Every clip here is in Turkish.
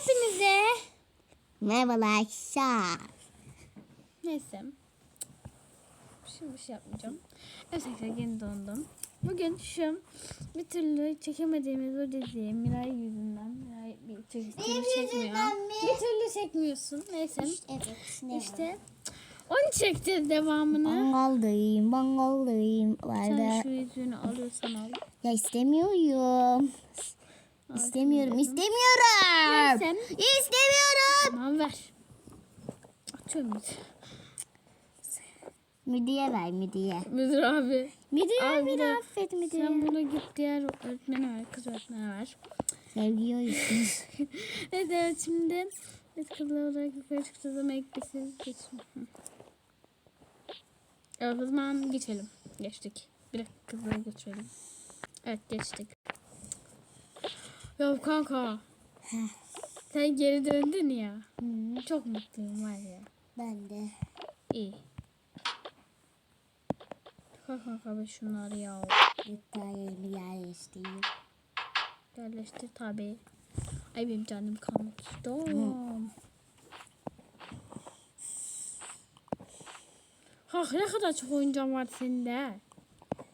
hepinize. Merhabalar arkadaşlar. Neyse. Şimdi bir şey yapmayacağım. Evet arkadaşlar yeni döndüm. Bugün şu bir türlü çekemediğimiz o diziyi Miray yüzünden Miray bir türlü çekmiyor. Bir türlü çekmiyorsun. Neyse. Evet. İşte onu çekeceğiz devamını. Mangaldayım, mangaldayım. Sen şu yüzüğünü alıyorsan al. Ya istemiyorum. İstemiyorum, istemiyorum. Sen İstemiyorum. tamam ver. Atıyorum bir. Müdiye ver, müdiye. Müdür abi. Müdiye Al beni bunu. affet müdiye. Sen bunu git diğer öğretmene ver. Kız öğretmene ver. Seviyoruz. Evet, evet şimdi biz kızlar olarak yukarı çıkacağız ama ilk bir siz geçin. Evet o zaman geçelim. Geçtik. Bir dakika kızları götürelim. Evet geçtik. Ya kanka. Sen geri döndün ya. Hı, Çok mutluyum var ya. ben de. İyi. Kalk kanka be şunları ya. Hatta yerimi yerleştireyim. Yerleştir tabi. Ay benim canım kalmak istiyorum. Ha ne kadar çok oyuncağın var sende.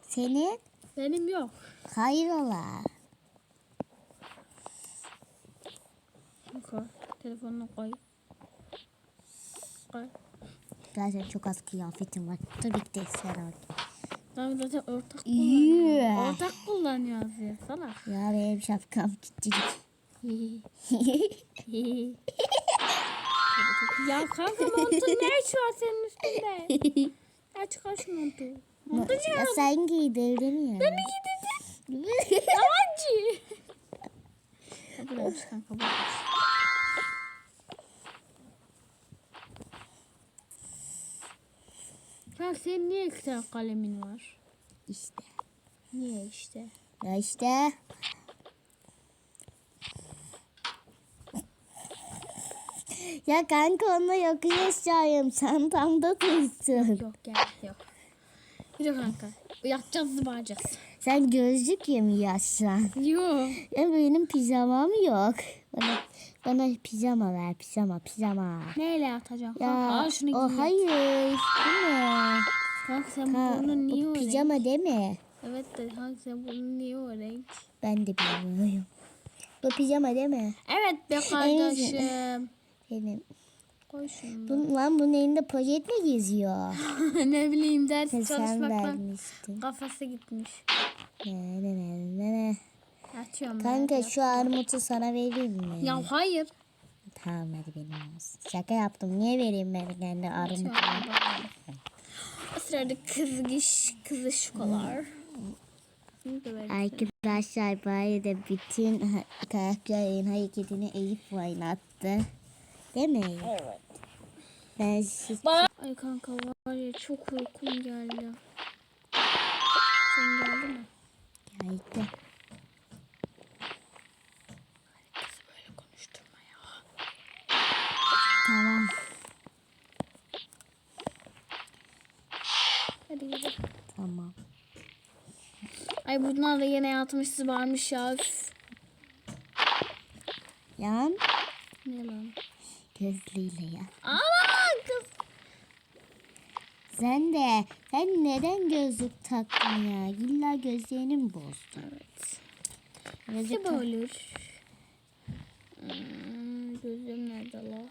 Senin? Benim yok. Hayrola? Koy. Telefonunu koy. Koy. Zaten çok az kıyafetim var. Tabii ki de sen. Tamam zaten ortak Yeah. kullanıyoruz. Ortak kullanıyoruz ya salak. Ya benim şapkam küçücük. ya kanka montun ne işi var senin üstünde? Ya çıkar şu montu. Montu ya çıkar. sen giydirdin ya. Ben mi giydirdim? Yalancı. Bırakmış kanka bırakmış. Senin niye iki tane kalemin var? işte. Niye işte? Ya işte. Ya kanka onunla yok yaşayayım. Çantamda dursun. Yok gel yok. Yürü kanka. Yatacağız zıbaracağız. Sen gözlük ye mi yaşlan? Yok. Ya benim pijamam yok. Bana, bana pijama ver pijama pijama. Neyle yatacaksın? Ya Kanka şunu o giy. hayır. Değil mi? Kanka sen Ha, bunu niye o renk? pijama değil mi? Evet de kanka sen bunu niye o renk? Ben de bilmiyorum. Bu pijama değil mi? Evet be kardeşim. Benim. Koy şunu. Bunun, lan bunun elinde poşet mi geziyor? ne bileyim ders Sen çalışmaktan kafası gitmiş. Ne ne ne ne ne. Açıyorum Kanka ben. şu armutu sana vereyim mi? Ya hayır. Tamam hadi benim olsun. Şaka yaptım. Niye vereyim ben kendi armutu? O sırada kızgış kızışkolar. Arkadaşlar bu arada bütün karakterlerin hareketini Elif oynattı. Değil mi? Evet. Ben siz... Ay kanka var ya çok uykum geldi. Sen geldi mi? Geldi. Kız böyle konuşturma ya. Tamam. Hadi gidelim. Tamam. Ay bunlar da yine yatmışsız varmış ya. Üf. Yan Ne lan? Gözlüğüyle ya. Ana kız. Sen de sen neden gözlük taktın ya? İlla gözlerini mi bozdun? Evet. Gözlük Ne olur? Hmm, gözlüğüm nerede la?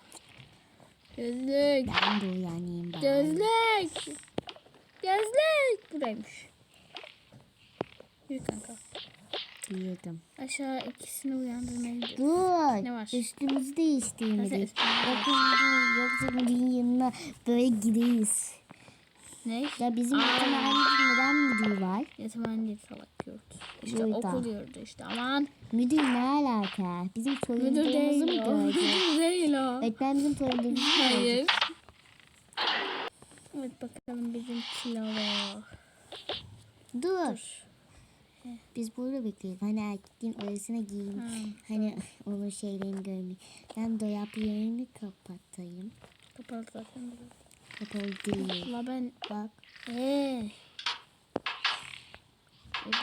Gözlük. Ben de uyanayım bari. Gözlük. Gözlük. Buradaymış. Yürü kanka. Yedim. Aşağı ikisini uyandırmaya. Dur. Ne var? Üstümüzü değiştirmedik. Yoksa dur, yoksa müdürün yanına böyle gideyiz. Ne? Ya bizim yetimhanemizin neden müdür var? Yetimhane değil salak yurt. İşte Yurda. okul yurdu işte. Aman. Müdür ne alaka? Bizim mu o. görecek? Müdür değil o. Evet ben bizim soyunduğumuzu görecek. Hayır. Evet bakalım bizim kilolu. Dur. Biz burada bekliyoruz. Hani erkekliğin odasına giyeyim. Ha. Hani onun şeylerini görmeyeyim. Ben dolap yerini kapatayım. Kapalı zaten. Kapalı değil. La ben Bak. eee.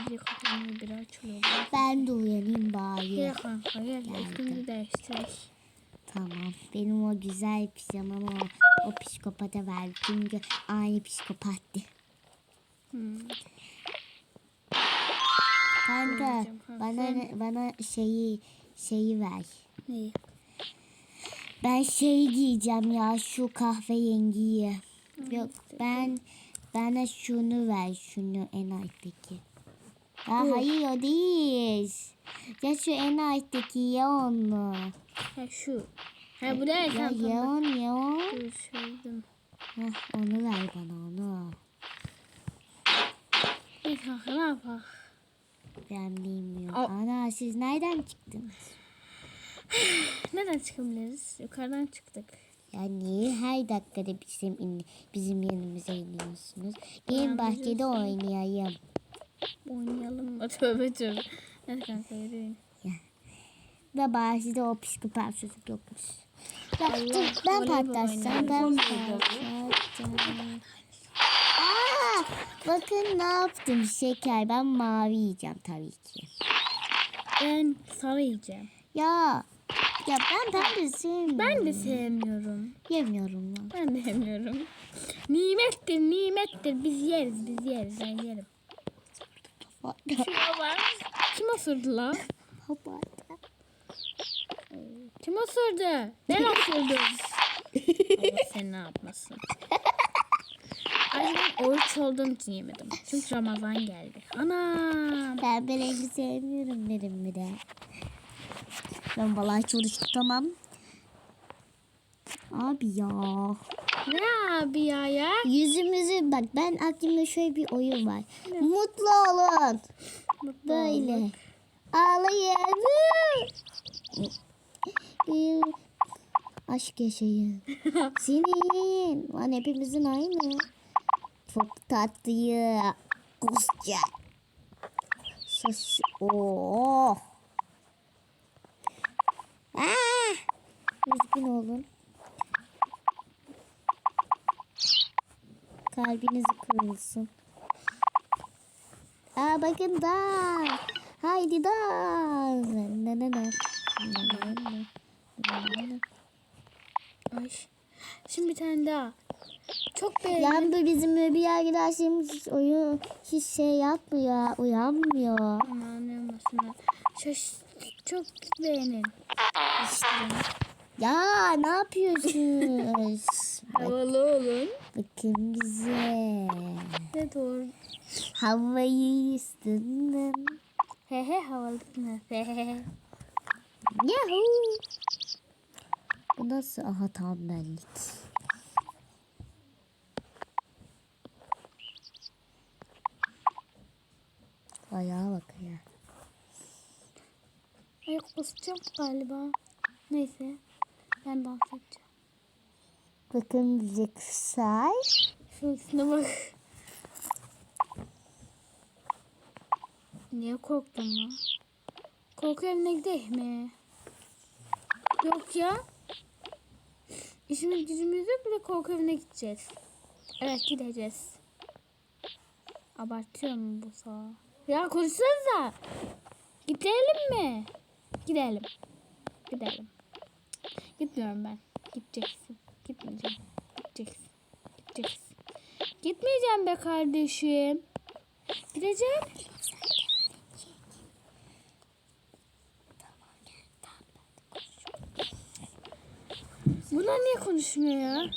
Bir kapanıyor bir açılıyor. Ben de uyanayım bari. Gel kanka gel üstümüzü değiştirelim. Tamam. Benim o güzel pijamamı o, o psikopata ver. Çünkü aynı psikopattı. Hmm. Kanka bana bana şeyi şeyi ver. İyi. Ben şey giyeceğim ya şu kahverengiyi. Yok ben bana şunu ver şunu en alttaki. Ya Bu. hayır o değil. Ya şu en alttaki ya onu. Ha şu. Ha bu da Ya ya onu ya onu. Dur söyledim. Heh, onu ver bana onu. Bir kanka ne yapalım? Ben bilmiyorum. Al. Ana siz nereden çıktınız? Neden çıkabiliriz? Yukarıdan çıktık. Ya niye her dakikada bizim in- bizim yanımıza iniyorsunuz? Gelin Ben bahçede biliyorsun. oynayayım. Oynayalım mı? Tövbe tövbe. Hadi kanka yürüyün. Ve bahçede o psikopat çocuk yokmuş. Ya, ben patlatsam ben patlatsam. Aa, bakın ne yaptım şeker. Ben mavi yiyeceğim tabii ki. Ben sarı yiyeceğim. Ya ya ben pembe sevmiyorum. Ben de sevmiyorum. yemiyorum lan. Ben de yemiyorum. Nimettir, nimettir. Biz yeriz, biz yeriz. Ben yerim. Şuna bak. Kim osurdu la? Kim osurdu? Ben osurdum. Allah sen ne yapmasın. Ben oruç olduğum için yemedim. Çünkü Ramazan geldi. Anam. Pembe rengi sevmiyorum dedim bir de. Ben vallahi çalış tutamam. Abi ya. Ne abi ya ya? Yüzümüzü bak ben aklımda şöyle bir oyun var. Mutlu olun. Mutlu Böyle. olduk. Ağlayın. Ee, Aşk yaşayın. Senin. Lan hepimizin aynı. Çok tatlıyı. Kusça. Sus. Oh. Ah. Üzgün olun. Kalbiniz kırılsın. Aa bakın da. Haydi da. Na na na. Ay. Şimdi bir tane daha. Çok beğendim. Yani bu bizim bir arkadaşlarımız hiç oyun hiç şey yapmıyor, uyanmıyor. Aman olmasın. Şaş çok beğenin. Ya ne yapıyorsunuz? Havalı olun. bakın bize. Ne doğru. Havayı ısındım. He he he he. Yahoo. Bu nasıl aha tam benlik. Ayağa bak ya. Ayak basacağım galiba. Neyse. Ben dans edeceğim. Bakın bize kısay. Şu üstüne bak. Niye korktun lan? Korku evine gidelim mi? Yok ya. İşimiz gücümüz yok bir de korku evine gideceğiz. Evet gideceğiz. Abartıyorum bu sağa. Ya konuşsanıza. Gidelim mi? Gidelim. Gidelim. Gitmiyorum ben. Gideceksin. Gitmeyeceğim. Gideceksin. Gideceksin. Gitmeyeceğim be kardeşim. Gideceğim. Bunlar niye konuşmuyor?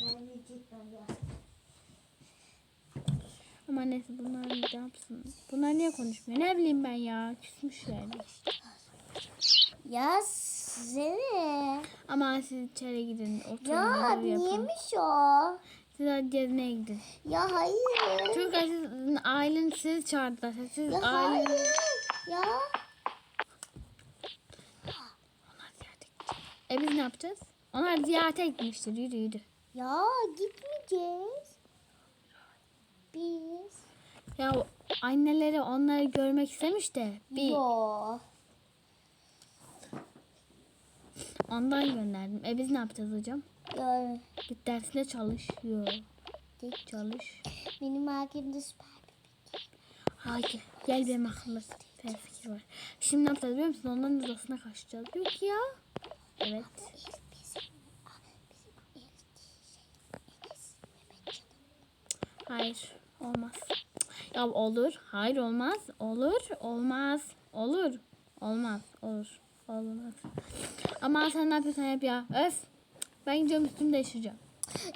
Ama neyse bunlar ne yapsın? Bunlar niye konuşmuyor? Ne bileyim ben ya. Küsmüşlerdi. Ya seni. Ama siz içeri gidin. Oturun. Ya yapın. niyemiş o? Siz hadi gezmeye gidin. Ya hayır. Çünkü sizin ailen sizi çağırdılar. Siz Ya ailen... hayır. Ya. Onlar ziyarete gidecek. E biz ne yapacağız? Onlar ziyarete gitmiştir. Yürü yürü. Ya gitmeyeceğiz biz. Ya anneleri onları görmek istemiş de. Bir... Yo. Ondan gönderdim. E biz ne yapacağız hocam? Yo. Git dersine çalış. Yo. Git çalış. Benim hakkımda süper Hayır. Gel benim akıllı fikir var. Şimdi ne yapacağız biliyor musun? Onların odasına kaçacağız. Yok ya. Evet. Ah, şey, Hayır. Olmaz. Ya olur. Hayır olmaz. Olur. Olmaz. Olur. Olmaz. Olur. Olmaz. Ama sen ne yapıyorsan yap ya. Öf. Ben gidiyorum üstümü değiştireceğim.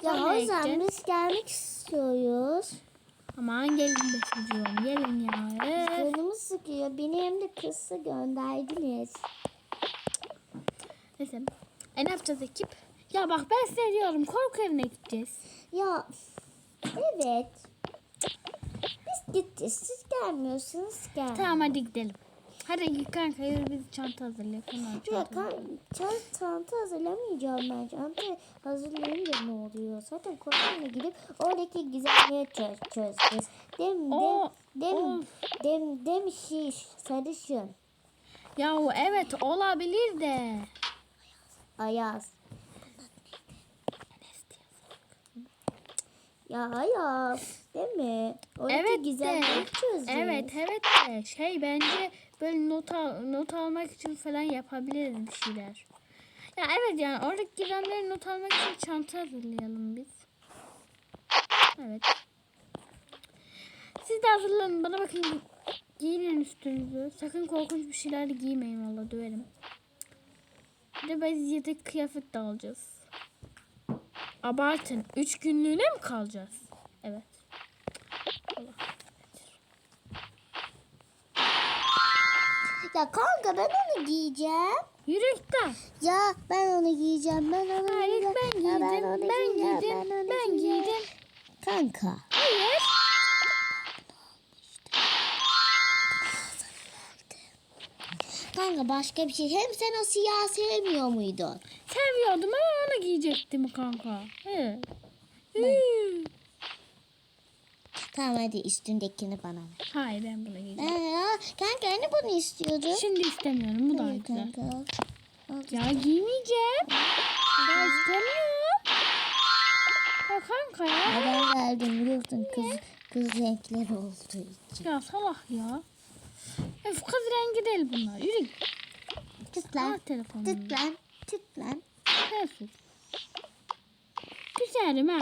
Ya nereye Ozan gideceksin? biz gelmek istiyoruz. Aman gelin çocuğum. Gelin ya. Öf. Canımı sıkıyor. Beni hem de kızsa gönderdiniz. Neyse. E ne yapacağız ekip? Ya bak ben size diyorum korku evine gideceğiz. Ya evet. Biz gideceğiz. Siz gelmiyorsunuz gel. Tamam hadi gidelim. Hadi kanka yürü biz çanta hazırlayalım. Onlar Ya çanta. hazırlamayacağım ben. Çanta hazırlayınca ne oluyor? Zaten korkuyla gidip oradaki gizemleri çöz, çözeceğiz. Dem, dem, dem, dem, dem şiş, sarışın, Ya evet olabilir de. ayaz. Ya ayaz değil mi? Oradaki Evet de. gizemleri çözeceğiz. Evet evet de. Şey bence böyle not, al, not almak için falan yapabiliriz bir şeyler. Ya evet yani oradaki gizemleri not almak için çanta hazırlayalım biz. Evet. Siz de hazırlanın bana bakın gi- giyinin üstünüzü. Sakın korkunç bir şeyler de giymeyin valla döverim. Bir de biz yedek kıyafet de alacağız. Abartın. Üç günlüğüne mi kalacağız? Evet. Ya kanka ben onu giyeceğim. Yürekten. Ya ben onu giyeceğim. Ben onu Hayır giyeceğim. ben Ya giydim. onu Ben giyeceğim, giydim. onu Ben giyeceğim. giydim. Kanka. Hayır. Kanka başka bir şey. Hem sen o siyah sevmiyor muydun? Seviyordum ama onu giyecektim kanka. Tamam hadi üstündekini bana ver. Hayır ben bunu giyeceğim. Ee, kanka hani bunu istiyordun? Şimdi istemiyorum. Bu daha Hayır güzel. kanka. Al. Ya giymeyeceğim. Ya istemiyorum. Ya kanka ya. Neden verdim biliyorsun kız kız renkleri olduğu için. Ya salak ya. Öf kız rengi değil bunlar. Yürü. Tut Al lan. telefonunu. Tut lan. Sus. Güzelim ha.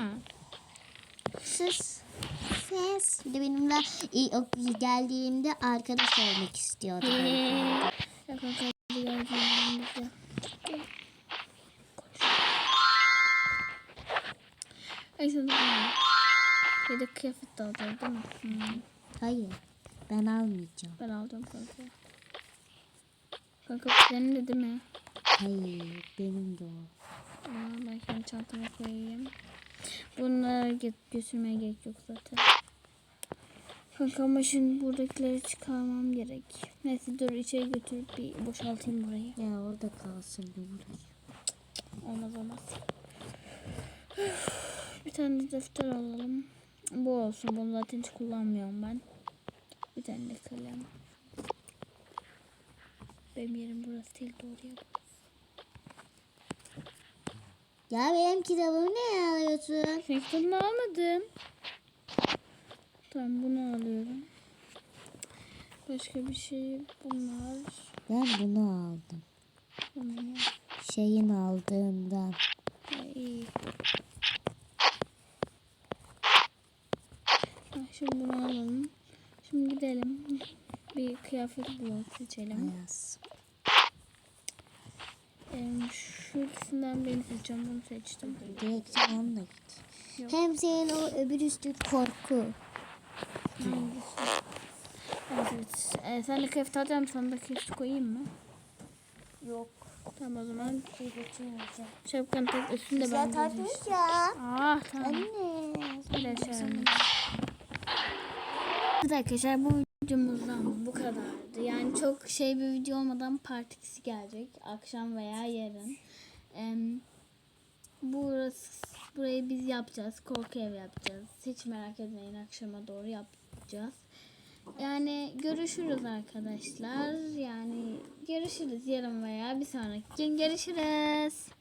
Sus. Ses. Bir de benimle iyi ok- geldiğimde arkadaş olmak istiyordu. Ya kanka hadi gel giyelim biz de. Kıyafet de alacağız değil mi? Hmm, Hayır. Ben almayacağım. ben alacağım kanka. Kanka senin de değil mi? Hayır. Benim de o. Aa, ben kendi çantama koyayım. Bunları götürmeye gerek yok zaten. Kanka ama şimdi buradakileri çıkarmam gerek. Neyse dur içeri götürüp bir boşaltayım burayı. Ya orada kalsın bir burası. Olmaz olmaz. Bir tane de defter alalım. Bu olsun. Bunu zaten hiç kullanmıyorum ben. Bir tane de kalem. Benim yerim burası değil doğru yer. Ya benim kitabımı ne alıyorsun? Senin kitabını almadım. Tamam bunu alıyorum. Başka bir şey bunlar. Ben bunu aldım. Bunlar. Şeyin aldığından. İyi. Ha, şimdi bunu alalım. Şimdi gidelim. Bir kıyafet bulalım seçelim. Ayaz. Ee, şu ikisinden birini seçeceğim. Bunu seçtim. Direkt sen onunla git. Yok. Hem senin o öbür üstü korku. Hangisi? Evet. Ee, sen de kıyafet alacağım. Sana da kıyafet koyayım mı? Yok. Tamam o zaman. Şey geçemeyeceğim. Şapkanı tak üstünde Güzel ben tatlı giyeceğim. ya. Ah tamam. Anne. Bir de şöyle. Evet arkadaşlar bu videomuzdan bu kadardı. Yani çok şey bir video olmadan part 2'si gelecek. Akşam veya yarın. Burası, burayı biz yapacağız. Korku ev yapacağız. Hiç merak etmeyin akşama doğru yapacağız. Yani görüşürüz arkadaşlar. Yani görüşürüz yarın veya bir sonraki gün görüşürüz.